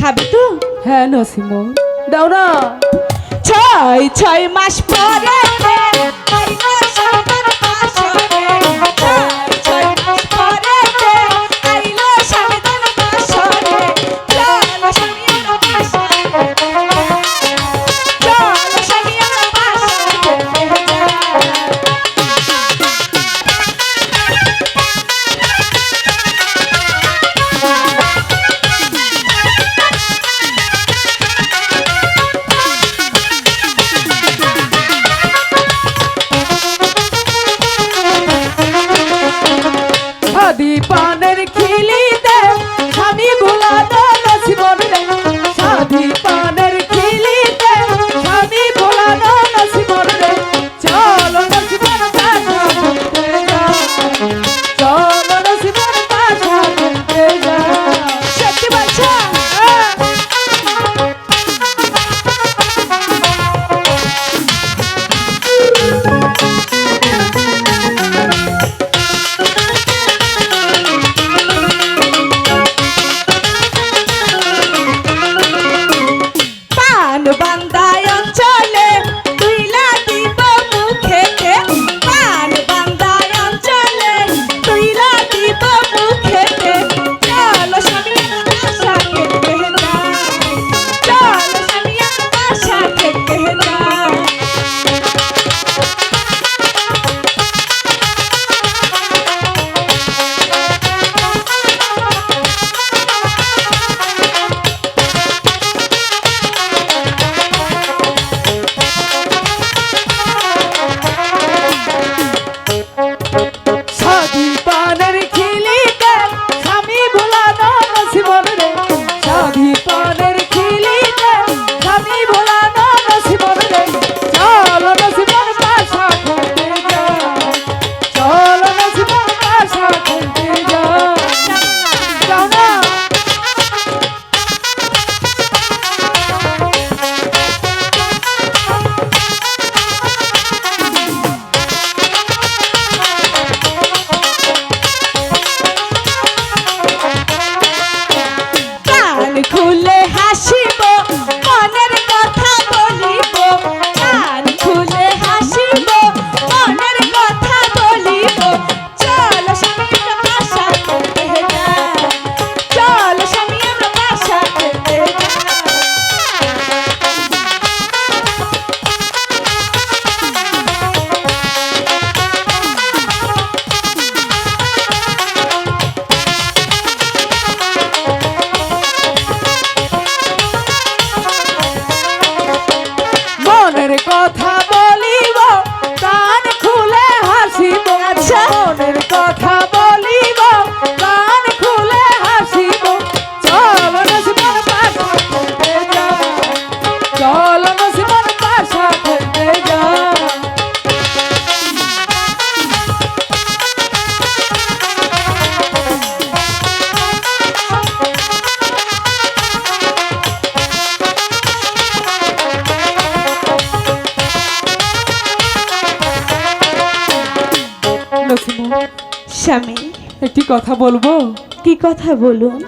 খাবি তো? হ্যাঁ নসিমো। দাও না। ছয় ছয় মাস পরে। স্বামী একটি কথা বলব? কি কথা বলুন?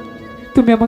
তুমি আমাকে